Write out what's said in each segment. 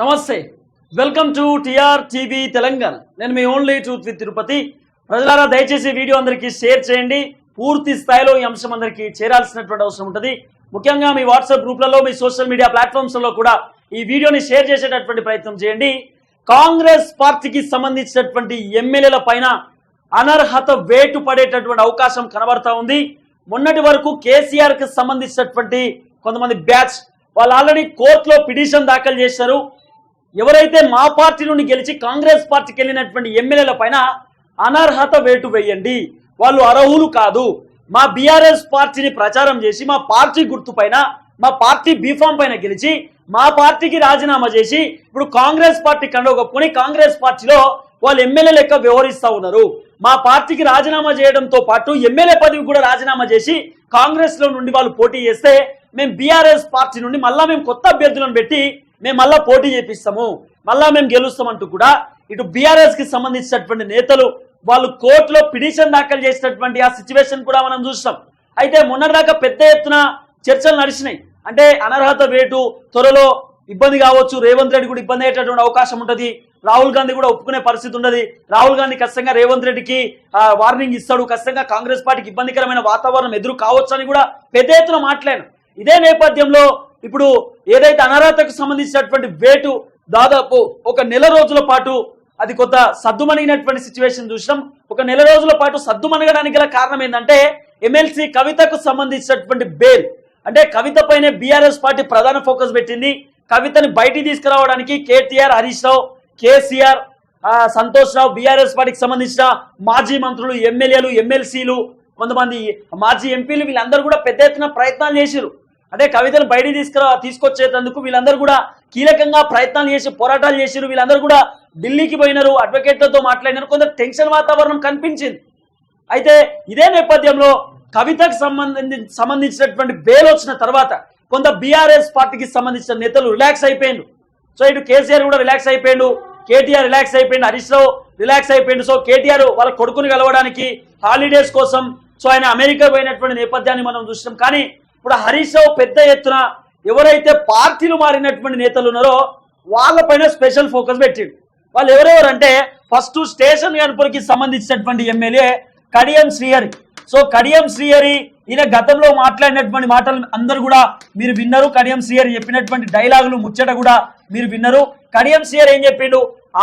నమస్తే. Welcome to TR TV Telangana నేను మీ ఓన్లీ ట్రూత్ విత్ తిరుపతి ప్రజలారా దయచేసి వీడియో అందరికీ షేర్ చేయండి. పూర్తి స్థాయిలో ఈ అంశం అందరికీ చేరాల్సినటువంటి అవసరం ఉంటుంది. ముఖ్యంగా మీ వాట్సాప్ గ్రూప్లలో మీ సోషల్ మీడియా ప్లాట్ఫామ్స్లో కూడా ఈ వీడియోని షేర్ చేసేటటువంటి ప్రయత్నం చేయండి. కాంగ్రెస్ పార్టీకి సంబంధించినటువంటి ఎమ్మెల్యేల పైన అనర్హత వేటు పడేటటువంటి అవకాశం కనబడతా ఉంది. మొన్నటి వరకు కేసీఆర్కి సంబంధించినటువంటి కొంతమంది బ్యాచ్ వాళ్ళు ఆల్రెడీ కోర్టులో పిటిషన్ దాఖలు చేశారు. ఎవరైతే మా పార్టీ నుండి గెలిచి కాంగ్రెస్ పార్టీకి వెళ్ళినటువంటి ఎమ్మెల్యేల పైన అనర్హత వేటు వేయండి. వాళ్ళు అర్హులు కాదు. మా బీఆర్ఎస్ పార్టీని ప్రచారం చేసి మా పార్టీ గుర్తు పైన మా పార్టీ బీఫామ్ పైన గెలిచి మా పార్టీకి రాజీనామా చేసి ఇప్పుడు కాంగ్రెస్ పార్టీ కండగొప్పుకొని కాంగ్రెస్ పార్టీలో వాళ్ళు ఎమ్మెల్యే లెక్క వ్యవహరిస్తూ ఉన్నారు. మా పార్టీకి రాజీనామా చేయడంతో పాటు ఎమ్మెల్యే పదవి కూడా రాజీనామా చేసి కాంగ్రెస్లో నుండి వాళ్ళు పోటీ చేస్తే మేము బీఆర్ఎస్ పార్టీ నుండి మళ్ళా మేము కొత్త అభ్యర్థులను పెట్టి మేము మళ్ళా పోటీ చేపిస్తాము మళ్ళా మేము గెలుస్తామంటూ కూడా ఇటు బీఆర్ఎస్కి సంబంధించినటువంటి నేతలు వాళ్ళు కోర్టులో పిటిషన్ దాఖలు చేసినటువంటి ఆ సిచ్యువేషన్ కూడా మనం చూస్తాం. అయితే మొన్నటిదాకా పెద్ద ఎత్తున చర్చలు నడిచినాయి. అంటే అనర్హత వేటు త్వరలో ఇబ్బంది కావచ్చు రేవంత్ రెడ్డి కూడా ఇబ్బంది అయ్యేటటువంటి అవకాశం ఉంటుంది. రాహుల్ గాంధీ కూడా ఒప్పుకునే పరిస్థితి ఉండదు. రాహుల్ గాంధీ ఖచ్చితంగా రేవంత్ రెడ్డికి వార్నింగ్ ఇస్తాడు. ఖచ్చితంగా కాంగ్రెస్ పార్టీకి ఇబ్బందికరమైన వాతావరణం ఎదురు కావచ్చు అని కూడా పెద్ద ఎత్తున మాట్లాడాను. ఇదే నేపథ్యంలో ఇప్పుడు ఏదైతే అనర్హతకు సంబంధించినటువంటి వేటు దాదాపు ఒక నెల రోజుల పాటు అది కొంత సద్దుమణిగినటువంటి సిచ్యువేషన్ చూసినాం. ఒక నెల రోజుల పాటు సద్దుమణగడానికి గల కారణం ఏంటంటే ఎమ్మెల్సీ కవితకు సంబంధించినటువంటి బెయిల్ అంటే కవిత పైనే బీఆర్ఎస్ పార్టీ ప్రధాన ఫోకస్ పెట్టింది. కవితని బయటికి తీసుకురావడానికి KTR Harish Rao KCR Santosh Rao BRS పార్టీకి సంబంధించిన మాజీ మంత్రులు ఎమ్మెల్యేలు ఎమ్మెల్సీలు కొంతమంది మాజీ ఎంపీలు వీళ్ళందరూ కూడా పెద్ద ఎత్తున ప్రయత్నాలు చేశారు అంటే కవితను బయటికి తీసుకురా తీసుకొచ్చేటందుకు వీళ్ళందరూ కూడా కీలకంగా ప్రయత్నాలు చేసి పోరాటాలు చేశారు వీళ్ళందరూ కూడా ఢిల్లీకి పోయినారు అడ్వకేట్లతో మాట్లాడినారు. కొంత టెన్షన్ వాతావరణం కనిపించింది. అయితే ఇదే నేపథ్యంలో కవితకు సంబంధించి సంబంధించినటువంటి బెయిల్ వచ్చిన తర్వాత కొంత బీఆర్ఎస్ పార్టీకి సంబంధించిన నేతలు రిలాక్స్ అయిపోయిండు సో ఇటు కేసీఆర్ కూడా రిలాక్స్ అయిపోయిండు కేటీఆర్ రిలాక్స్ అయిపోయిండు హరీష్ రావు రిలాక్స్ అయిపోయిండు. సో కేటీఆర్ వాళ్ళ కొడుకుని కలవడానికి హాలిడేస్ కోసం సో ఆయన అమెరికా పోయినటువంటి నేపథ్యాన్ని మనం చూసినాం. కానీ ఇప్పుడు హరీష్ రావు పెద్ద ఎత్తున ఎవరైతే పార్టీలు మారినటువంటి నేతలు ఉన్నారో వాళ్ళపైన స్పెషల్ ఫోకస్ పెట్టిండు. వాళ్ళు ఎవరెవరు అంటే ఫస్ట్ స్టేషన్ గణపురికి సంబంధించినటువంటి ఎమ్మెల్యే కడియం శ్రీహరి. సో కడియం శ్రీహరి ఈయన గతంలో మాట్లాడినటువంటి మాటలు అందరు కూడా మీరు విన్నారు. కడియం శ్రీహరి చెప్పినటువంటి డైలాగులు ముచ్చట కూడా మీరు విన్నారు. కడియం శ్రీహరి ఏం చెప్పిండు?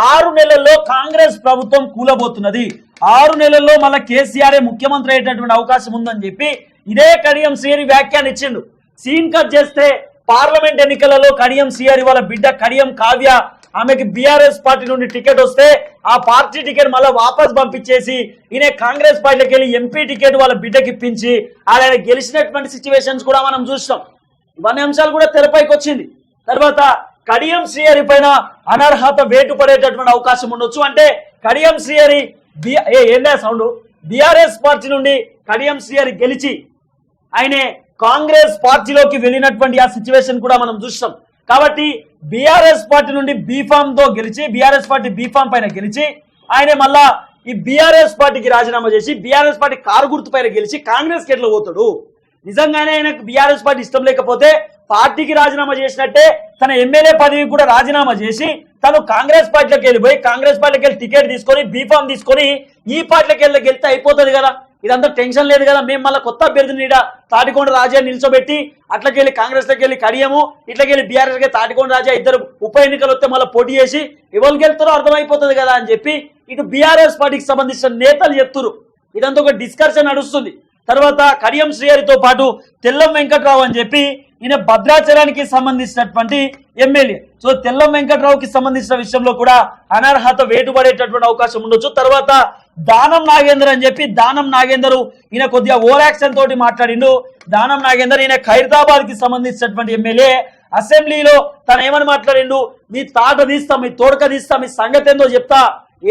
ఆరు నెలల్లో కాంగ్రెస్ ప్రభుత్వం కూలబోతున్నది. ఆరు నెలల్లో మళ్ళీ కేసీఆర్ ముఖ్యమంత్రి అయ్యేటటువంటి అవకాశం ఉందని చెప్పి ఇదే కడియం సిఆర్ వ్యాఖ్యాన్ని ఇచ్చిండు. సీన్ కట్ చేస్తే పార్లమెంట్ ఎన్నికలలో కడియం సిఆర్ వాళ్ళ బిడ్డ కడియం కావ్య ఆమెకి బీఆర్ఎస్ పార్టీ నుండి టికెట్ వస్తే ఆ పార్టీ టికెట్ మళ్ళీ వాపస్ పంపించేసి ఈయన కాంగ్రెస్ పార్టీకి వెళ్ళి ఎంపీ టికెట్ వాళ్ళ బిడ్డకి ఇప్పించి ఆయన గెలిచినటువంటి సిచ్యువేషన్స్ కూడా మనం చూస్తాం ఇవన్నీ అంశాలు కూడా తెరపైకి వచ్చింది. తర్వాత కడియం శ్రీహరి పైన అనర్హత వేటు పడేటటువంటి అవకాశం ఉండొచ్చు. అంటే కడియం శ్రీహరి బి ఏ ఏందా సౌండ్? బీఆర్ఎస్ పార్టీ నుండి కడియం శ్రీహరి గెలిచి ఆయనే కాంగ్రెస్ పార్టీలోకి వెళ్ళినటువంటి ఆ సిచ్యువేషన్ కూడా మనం చూస్తాం. కాబట్టి బీఆర్ఎస్ పార్టీ నుండి బీఫామ్తో గెలిచి బీఆర్ఎస్ పార్టీ బీఫామ్ పైన గెలిచి ఆయన మళ్ళా ఈ బీఆర్ఎస్ పార్టీకి రాజీనామా చేసి బీఆర్ఎస్ పార్టీ కారు గుర్తు పైన గెలిచి కాంగ్రెస్కి ఎట్లా పోతాడు. నిజంగానే ఆయనకు బీఆర్ఎస్ పార్టీ ఇష్టం లేకపోతే పార్టీకి రాజీనామా చేసినట్టే తన ఎమ్మెల్యే పదవి కూడా రాజీనామా చేసి తను కాంగ్రెస్ పార్టీలోకి వెళ్ళిపోయి కాంగ్రెస్ పార్టీకి వెళ్ళి టికెట్ తీసుకొని బీఫామ్ తీసుకొని ఈ పార్టీలోకి వెళ్ళి గెలితే అయిపోతుంది కదా. ఇదంతా టెన్షన్ లేదు కదా. మేము మళ్ళీ కొత్త అభ్యర్థిని ఈడ తాటికొండ రాజా నిల్చోబెట్టి అట్లకెళ్ళి కాంగ్రెస్లోకి వెళ్ళి కడియము ఇట్లకెళ్ళి బీఆర్ఎస్కి తాటికొండ రాజా ఇద్దరు ఉప ఎన్నికలు వస్తే మళ్ళీ పోటీ చేసి ఎవరికి వెళ్తారో అర్థమైపోతుంది కదా అని చెప్పి ఇటు బీఆర్ఎస్ పార్టీకి సంబంధించిన నేతలు చెప్తున్నారు ఇదంతా ఒక డిస్కషన్ నడుస్తుంది. తర్వాత కడియం శ్రీహరితో పాటు తెల్లం వెంకట్రావు అని చెప్పి ఈయన భద్రాచలానికి సంబంధించినటువంటి ఎమ్మెల్యే. సో తెల్లం వెంకట్రావుకి సంబంధించిన విషయంలో కూడా అనర్హత వేటుపడేటటువంటి అవకాశం ఉండొచ్చు. తర్వాత దానం నాగేందర్ అని చెప్పి దానం నాగేందర్ ఈయన కొద్దిగా ఓరాక్షన్ తోటి మాట్లాడిండు. దానం నాగేందర్ ఈయన ఖైరతాబాద్కి సంబంధించినటువంటి ఎమ్మెల్యే. అసెంబ్లీలో తను ఏమని మాట్లాడిండు? మీ తాట తీస్తా మీ తోడక తీస్తా మీ సంగతి ఏందో చెప్తా.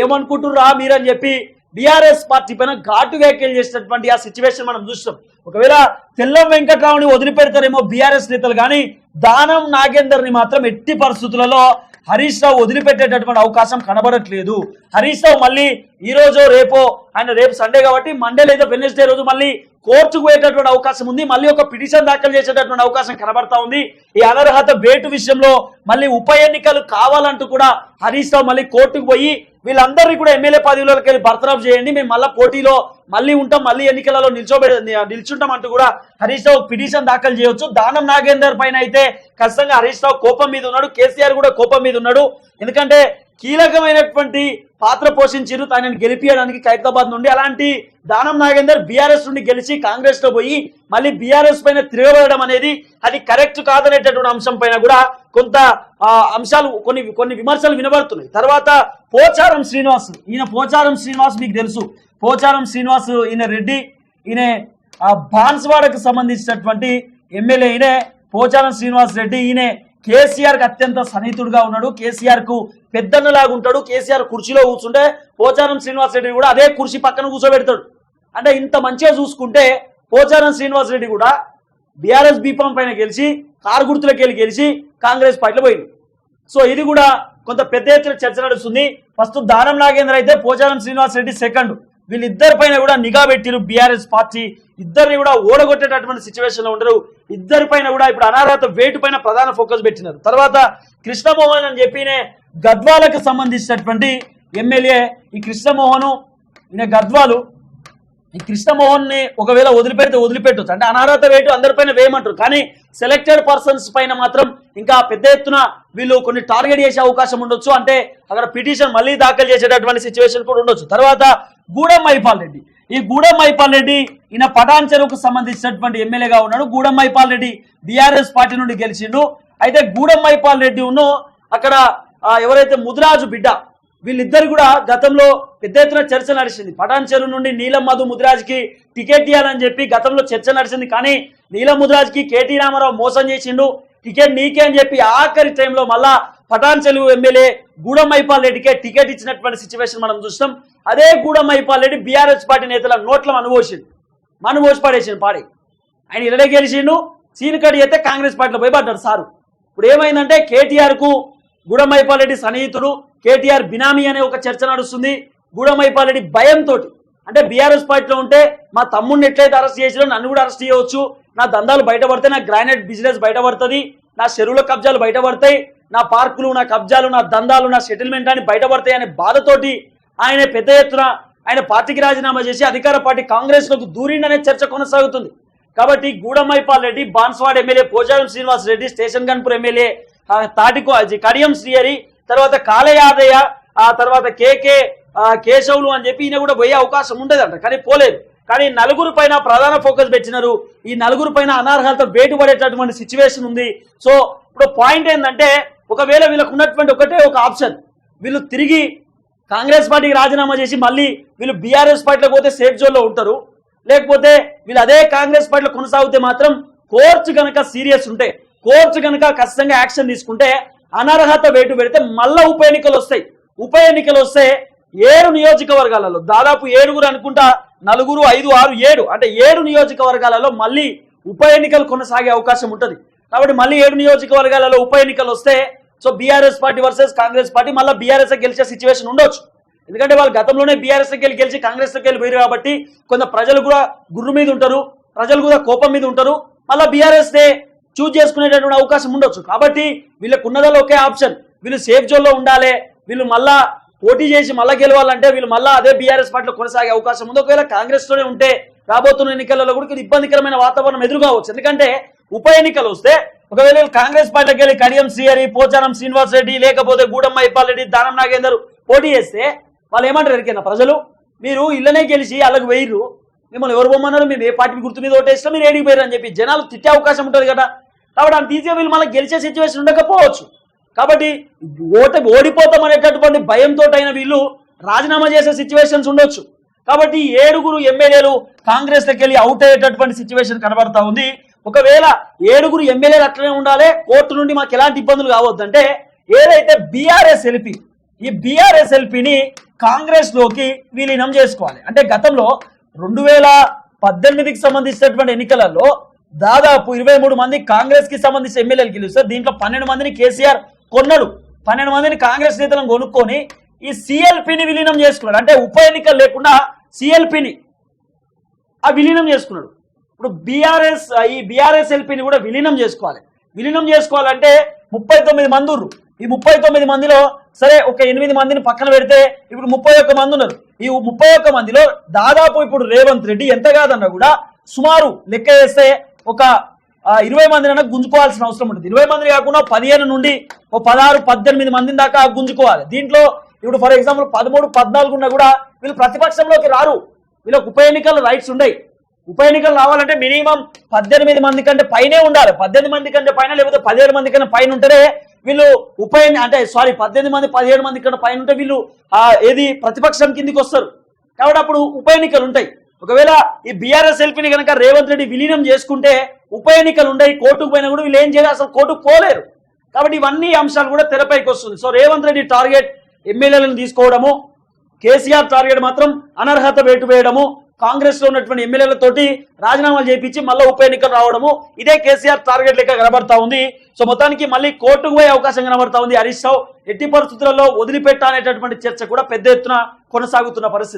ఏమనుకుంటుర్రా మీరని చెప్పి బీఆర్ఎస్ పార్టీ పైన ఘాటు వ్యాఖ్యలు చేసినటువంటి ఆ సిచ్యువేషన్ మనం చూస్తాం ఒకవేళ తెల్లం వెంకట్రావుని వదిలిపెడతారేమో బీఆర్ఎస్ నేతలు కానీ దానం నాగేందర్ని మాత్రం ఎట్టి పరిస్థితులలో హరీష్ రావు వదిలిపెట్టేటటువంటి అవకాశం కనబడట్లేదు. హరీష్ రావు మళ్ళీ ఈ రోజు రేపో ఆయన రేపు సండే కాబట్టి మండే లేదా వెనస్డే రోజు మళ్ళీ కోర్టుకు పోయేటటువంటి అవకాశం ఉంది. మళ్ళీ ఒక పిటిషన్ దాఖలు చేసేటటువంటి అవకాశం కనబడతా ఉంది. ఈ అనర్హత వేటు విషయంలో మళ్ళీ ఉప ఎన్నికలు కావాలంటూ కూడా హరీష్ రావు మళ్ళీ కోర్టుకు పోయి వీళ్ళందరినీ కూడా ఎమ్మెల్యే పదవిలోకి వెళ్ళి బర్తరఫ్ చేయండి. మేము మళ్ళీ పోటీలో మళ్ళీ ఉంటాం మళ్ళీ ఎన్నికలలో నిల్చోబె నిల్చుంటాం అంటూ కూడా హరీష్ రావు పిటిషన్ దాఖలు చేయొచ్చు. దానం నాగేందర్ పైన అయితే ఖచ్చితంగా హరీష్ రావు కోపం మీద ఉన్నాడు. కేసీఆర్ కూడా కోపం మీద ఉన్నాడు. ఎందుకంటే కీలకమైనటువంటి పాత్ర పోషించారు తనని గెలిపించడానికి ఖైరతాబాద్ నుండి అలాంటి దానం నాగేందర్ బీఆర్ఎస్ నుండి గెలిచి కాంగ్రెస్లో పోయి మళ్ళీ బీఆర్ఎస్ పైన తిరగబడడం అనేది అది కరెక్ట్ కాదనేటటువంటి అంశం పైన కూడా కొంత అంశాలు కొన్ని కొన్ని విమర్శలు వినబడుతున్నాయి. తర్వాత పోచారం శ్రీనివాస్ ఈయన పోచారం శ్రీనివాస్ మీకు తెలుసు. పోచారం శ్రీనివాస్ ఈయన రెడ్డి ఈయన బాన్స్వాడకు సంబంధించినటువంటి ఎమ్మెల్యే ఈయనే పోచారం శ్రీనివాస్ రెడ్డి ఈయనే కేసీఆర్కి అత్యంత సన్నిహితుడుగా ఉన్నాడు. కేసీఆర్కు పెద్దన్నలాగా ఉంటాడు. కేసీఆర్ కుర్చీలో కూర్చుంటే పోచారం శ్రీనివాస్ రెడ్డి కూడా అదే కుర్చీ పక్కన కూర్చోబెడతాడు. అంటే ఇంత మంచిగా చూసుకుంటే పోచారం శ్రీనివాస్ రెడ్డి కూడా బీఆర్ఎస్ బీపం పైన గెలిచి కారు గుర్తులకు వెళ్ళి గెలిచి కాంగ్రెస్ పార్టీలో పోయింది సో ఇది కూడా కొంత పెద్ద ఎత్తున చర్చ నడుస్తుంది. ఫస్ట్ దానం నాగేంద్ర అయితే పోచారం శ్రీనివాస్ రెడ్డి సెకండ్. వీళ్ళిద్దరి పైన కూడా నిఘా పెట్టిరు బీఆర్ఎస్ పార్టీ. ఇద్దరిని కూడా ఓడగొట్టేటటువంటి సిచ్యువేషన్లో ఉండరు. ఇద్దరి పైన కూడా ఇప్పుడు అనార్హత వేటు పైన ప్రధాన ఫోకస్ పెట్టినారు. తర్వాత కృష్ణమోహన్ అని చెప్పినే గద్వాలకు సంబంధించినటువంటి ఎమ్మెల్యే ఈ కృష్ణమోహన్ ఈయన గద్వాలు ఈ కృష్ణమోహన్ని ఒకవేళ వదిలిపెడితే వదిలిపెట్టచ్చు. అంటే అనర్హత వేటు అందరిపైన వేయమంటారు. కానీ సెలెక్టెడ్ పర్సన్స్ పైన మాత్రం ఇంకా పెద్ద ఎత్తున వీళ్ళు కొన్ని టార్గెట్ చేసే అవకాశం ఉండొచ్చు. అంటే అక్కడ పిటిషన్ మళ్ళీ దాఖలు చేసేటటువంటి సిచ్యువేషన్ కూడా ఉండొచ్చు. తర్వాత గూడెం మైపాల్ రెడ్డి. ఈ గూడెం మైపాల్ రెడ్డి ఈయన పటాన్ చెరువుకు సంబంధించినటువంటి ఎమ్మెల్యేగా ఉన్నాడు. గూడెం మైపాల్ రెడ్డి బీఆర్ఎస్ పార్టీ నుండి గెలిచిండు. అయితే గూడెం మైపాల్ రెడ్డి ఉన్న అక్కడ ఎవరైతే ముదిరాజు బిడ్డ వీళ్ళిద్దరు కూడా గతంలో పెద్ద ఎత్తున చర్చ నడిచింది. పటాన్ చెరువు నుండి నీలం మధు ముదిరాజ్కి టికెట్ ఇవ్వాలని చెప్పి గతంలో చర్చ నడిచింది. కానీ నీలం ముదిరాజ్కి కేటీ రామారావు మోసం చేసిండు. టికెట్ నీకే అని చెప్పి ఆఖరి టైంలో మళ్ళా పటాన్ చెరువు ఎమ్మెల్యే గూడమైపాల్ రెడ్డికే టికెట్ ఇచ్చినటువంటి సిచ్యువేషన్ మనం చూస్తాం అదే గూడెం మైపాల్ బీఆర్ఎస్ పార్టీ నేతల నోట్ల అనుభవించిండు మనుభోసి పడేసిండు పాడి. ఆయన ఇరడే గెలిచిండు సీనికడి అయితే కాంగ్రెస్ పార్టీలో పోయి పడ్డాడు సారు. ఇప్పుడు ఏమైందంటే కేటీఆర్కు గూడమైపాల్ రెడ్డి సన్నిహితుడు కేటీఆర్ బినామీ అనే ఒక చర్చ నడుస్తుంది. గూడమైపాలరెడ్డి భయంతో అంటే బీఆర్ఎస్ పార్టీలో ఉంటే మా తమ్ముడిని ఎట్లయితే అరెస్ట్ చేసినా నన్ను కూడా అరెస్ట్ చేయవచ్చు. నా దందాలు బయటపడితే నా గ్రానైట్ బిజినెస్ బయటపడుతుంది నా చెరువుల కబ్జాలు బయటపడతాయి నా పార్కులు నా కబ్జాలు నా దందాలు నా సెటిల్మెంట్ అని బయటపడతాయి అనే బాధతోటి ఆయన పెద్ద ఎత్తున ఆయన పార్టీకి రాజీనామా చేసి అధికార పార్టీ కాంగ్రెస్లోకి దూరిండనే చర్చ కొనసాగుతుంది. కాబట్టి గూడమైపాల్ Reddy Banswada MLA Pocharam Srinivas Reddy station Ghanpur MLA తాటికో Kadiyam Srihari తర్వాత కాళయాదయ్య ఆ తర్వాత కేకే కేశవులు అని చెప్పి ఈయన కూడా పోయే అవకాశం ఉండేదంట. కానీ పోలేదు. కానీ నలుగురు పైన ప్రధాన ఫోకస్ పెట్టినారు. ఈ నలుగురు పైన అనర్హత వేటుపడేటటువంటి సిచ్యువేషన్ ఉంది. సో ఇప్పుడు పాయింట్ ఏంటంటే ఒకవేళ వీళ్ళకు ఉన్నటువంటి ఒకటే ఒక ఆప్షన్. వీళ్ళు తిరిగి కాంగ్రెస్ పార్టీకి రాజీనామా చేసి మళ్ళీ వీళ్ళు బీఆర్ఎస్ పార్టీలో పోతే సేఫ్ జోన్లో ఉంటారు. లేకపోతే వీళ్ళు అదే కాంగ్రెస్ పార్టీలో కొనసాగితే మాత్రం కోర్టు కనుక సీరియస్ ఉంటే కోర్టు కనుక ఖచ్చితంగా యాక్షన్ తీసుకుంటే అనర్హత వేటు పెడితే మళ్ళా ఉప ఎన్నికలు వస్తాయి. ఉప ఎన్నికలు వస్తే ఏడు నియోజకవర్గాలలో దాదాపు ఏడుగురు అనుకుంటా నలుగురు ఐదు ఆరు ఏడు అంటే ఏడు నియోజకవర్గాలలో మళ్ళీ ఉప ఎన్నికలు కొనసాగే అవకాశం ఉంటుంది. కాబట్టి మళ్ళీ ఏడు నియోజకవర్గాలలో ఉప ఎన్నికలు వస్తే so BRS party versus Congress party మళ్ళీ బీఆర్ఎస్ గెలిచే సిచ్యువేషన్ ఉండొచ్చు. ఎందుకంటే వాళ్ళు గతంలోనే బీఆర్ఎస్ వెళ్ళి గెలిచి కాంగ్రెస్ వెళ్ళి పోయారు కాబట్టి కొంత ప్రజలు కూడా గుర్రు మీద ఉంటారు ప్రజలు కూడా కోపం మీద ఉంటారు. మళ్ళీ బీఆర్ఎస్ నే చూజ్ చేసుకునేటటువంటి అవకాశం ఉండొచ్చు. కాబట్టి వీళ్ళకు ఉన్నదలో ఒకే ఆప్షన్ వీళ్ళు సేఫ్ జోన్లో ఉండాలి వీళ్ళు మళ్ళా పోటీ చేసి మళ్ళా గెలవాలంటే వీళ్ళు మళ్ళీ అదే బీఆర్ఎస్ పార్టీలో కొనసాగే అవకాశం ఉంది. ఒకవేళ కాంగ్రెస్తోనే ఉంటే రాబోతున్న ఎన్నికలలో కూడా ఇబ్బందికరమైన వాతావరణం ఎదురుకావచ్చు. ఎందుకంటే ఉప ఎన్నికలు వస్తే ఒకవేళ కాంగ్రెస్ పార్టీకి వెళ్ళి కడియం శ్రీహరి పోచారం శ్రీనివాస్ రెడ్డి లేకపోతే గూడెం మైపాల్ రెడ్డి దానం నాగేందర్ పోటీ చేస్తే వాళ్ళు ఏమంటారు ఎరికైనా ప్రజలు? మీరు ఇళ్ళనే గెలిచి వాళ్ళకి వేయరు మిమ్మల్ని ఎవరు పొమ్మన్నారు మేము ఏ పార్టీ గుర్తు మీద ఓటేస్తాం మీరు ఏడికి పోయారు అని చెప్పి జనాలు తిట్టే అవకాశం ఉంటుంది కదా. కాబట్టి అంత ఈజీగా వీళ్ళు మళ్ళీ గెలిచే సిచ్యువేషన్ ఉండకపోవచ్చు. కాబట్టి ఓట ఓడిపోతాం అనేటటువంటి భయంతో అయిన వీళ్ళు రాజీనామా చేసే సిచ్యువేషన్స్ ఉండొచ్చు. కాబట్టి ఏడుగురు ఎమ్మెల్యేలు కాంగ్రెస్ లకి వెళ్ళి అవుట్ అయ్యేటటువంటి సిచ్యువేషన్ కనబడతా ఉంది. ఒకవేళ ఏడుగురు ఎమ్మెల్యేలు అట్లనే ఉండాలి కోర్టు నుండి మాకు ఎలాంటి ఇబ్బందులు కావద్దంటే ఏదైతే బీఆర్ఎస్ ఎల్పి ఈ బీఆర్ఎస్ ఎల్పిని కాంగ్రెస్లోకి విలీనం చేసుకోవాలి. అంటే గతంలో రెండు వేల పద్దెనిమిదికి సంబంధించినటువంటి ఎన్నికలలో దాదాపు ఇరవై మూడు మంది కాంగ్రెస్కి సంబంధించిన ఎమ్మెల్యేలు గెలుస్తారు దీంట్లో పన్నెండు మందిని కేసీఆర్ కొన్నాడు. పన్నెండు మందిని కాంగ్రెస్ నేతలను కొనుక్కొని ఈ సిఎల్పిని విలీనం చేసుకున్నాడు. అంటే ఉప ఎన్నికలు లేకుండా సిఎల్పిని ఆ విలీనం చేసుకున్నాడు. ఇప్పుడు బీఆర్ఎస్ ఈ బీఆర్ఎస్ ఎల్పీని కూడా విలీనం చేసుకోవాలి. విలీనం చేసుకోవాలంటే ముప్పై తొమ్మిది మంది ఉర్రు. ఈ ముప్పై తొమ్మిది మందిలో సరే ఒక ఎనిమిది మందిని పక్కన పెడితే ఇప్పుడు ముప్పై ఒక్క మంది ఉన్నారు. ఈ ముప్పై ఒక్క మందిలో దాదాపు ఇప్పుడు రేవంత్ రెడ్డి ఎంత కాదన్నా కూడా సుమారు లెక్క వేస్తే ఒక ఇరవై మందినైనా గుంజుకోవాల్సిన అవసరం ఉంటుంది. ఇరవై మంది కాకుండా పదిహేను నుండి ఓ పదహారు పద్దెనిమిది మంది దాకా గుంజుకోవాలి. దీంట్లో ఇప్పుడు ఫర్ ఎగ్జాంపుల్ పదమూడు పద్నాలుగు ఉన్నా కూడా వీళ్ళు ప్రతిపక్షంలోకి రారు. వీళ్ళకి ఉప ఎన్నికల రైట్స్ ఉన్నాయి ఉప ఎన్నికలు రావాలంటే మినిమం పద్దెనిమిది మంది కంటే పైనే ఉండాలి. పద్దెనిమిది మంది కంటే పైన లేకపోతే పదిహేడు మంది కంటే పైన ఉంటేనే వీళ్ళు ఉప అంటే సారీ పద్దెనిమిది మంది పదిహేడు మంది కంటే పైన ఉంటే వీళ్ళు ఆ, ఏది ప్రతిపక్షం కిందికి వస్తారు. కాబట్టి అప్పుడు ఉప ఎన్నికలు ఉంటాయి. ఒకవేళ ఈ బీఆర్ఎస్ ఎల్పీని కనుక రేవంత్ రెడ్డి విలీనం చేసుకుంటే ఉప ఎన్నికలు ఉండయి కోర్టుకు పోయినా కూడా వీళ్ళు ఏం చేయాలి అసలు కోర్టుకు పోలేరు. కాబట్టి ఇవన్నీ అంశాలు కూడా తెరపైకి వస్తుంది. సో రేవంత్ రెడ్డి టార్గెట్ ఎమ్మెల్యేలను తీసుకోవడము కేసీఆర్ టార్గెట్ మాత్రం అనర్హత వేటు వేయడము కాంగ్రెస్లో ఉన్నటువంటి ఎమ్మెల్యేలతోటి రాజీనామాలు చేపించి మళ్ళీ ఉప ఎన్నికలు రావడము ఇదే కేసీఆర్ టార్గెట్ లెక్క కనబడతా ఉంది. సో మొత్తానికి మళ్ళీ కోర్టుకు పోయే అవకాశం కనబడతా ఉంది హరీష్ రావు. ఎట్టి పరిస్థితులలో వదిలిపెట్ట అనేటటువంటి చర్చ కూడా పెద్ద ఎత్తున కొనసాగుతున్న పరిస్థితి.